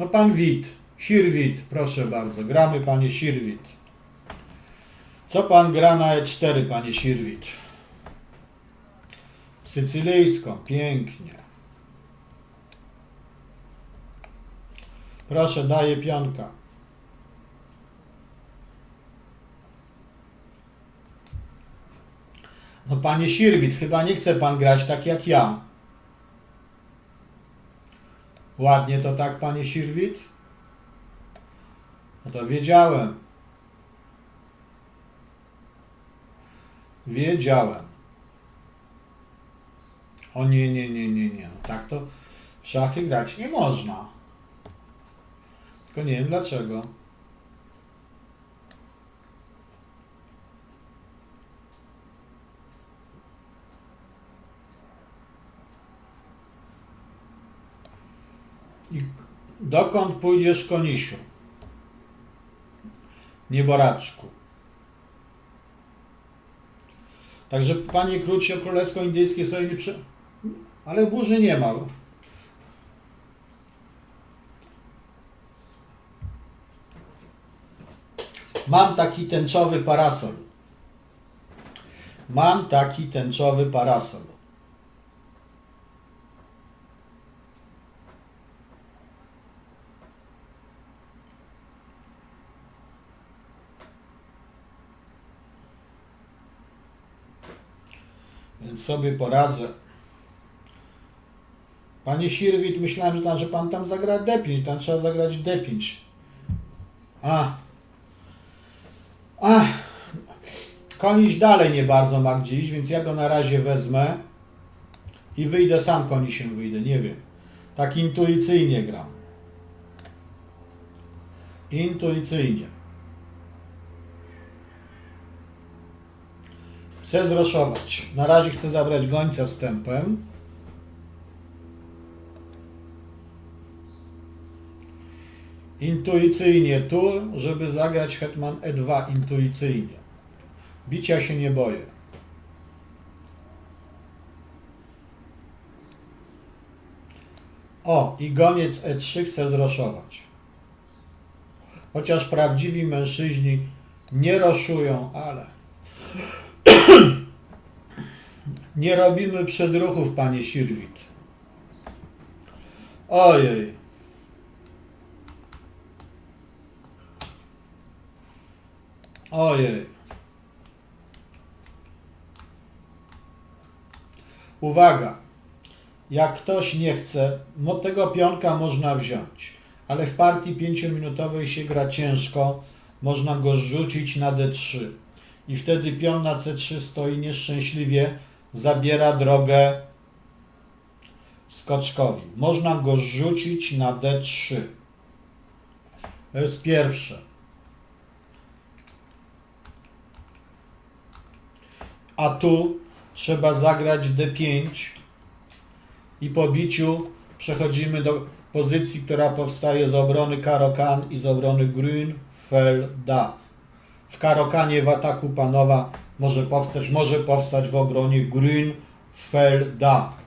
No pan Wit, Sirwit, proszę bardzo, gramy panie Sirwit. Co pan gra na E4, panie Sirwit? Sycylijską, pięknie. Proszę, daję pionka. No panie Sirwit, chyba nie chce pan grać tak jak ja. Ładnie to tak, panie Sirwit? No to wiedziałem. Wiedziałem. O nie, nie, nie, nie, nie. Tak to w szachy grać nie można. Tylko nie wiem dlaczego. Dokąd pójdziesz, konisiu? Nieboraczku. Także panie krótsze królewsko-indyjskie sobie nie przy... Ale burzy nie ma. Mam taki tęczowy parasol. Mam taki tęczowy parasol. Więc sobie poradzę. Panie Sirwit, myślałem, że, tam, że pan tam zagra D5, tam trzeba zagrać D5. A. A. Koniś dalej nie bardzo ma gdzie iść, więc ja go na razie wezmę i wyjdę sam konisiem wyjdę, nie wiem. Tak intuicyjnie gram. Intuicyjnie. Chcę zroszować. Na razie chcę zabrać gońca z tempem. Intuicyjnie tu, żeby zagrać hetman e2 intuicyjnie. Bicia się nie boję. O, i goniec e3 chce zroszować. Chociaż prawdziwi mężczyźni nie roszują, ale... Nie robimy przedruchów, panie Sirwit. Ojej. Ojej. Uwaga. Jak ktoś nie chce, no tego pionka można wziąć, ale w partii 5-minutowej się gra ciężko, można go rzucić na D3 i wtedy pion na C3 stoi nieszczęśliwie, zabiera drogę skoczkowi. Można go rzucić na D3. To jest pierwsze. A tu trzeba zagrać D5 i po biciu przechodzimy do pozycji, która powstaje z obrony Karokan i z obrony Grünfelda. W Karokanie w ataku panowa może powstać, może powstać w obronie Grünfelda.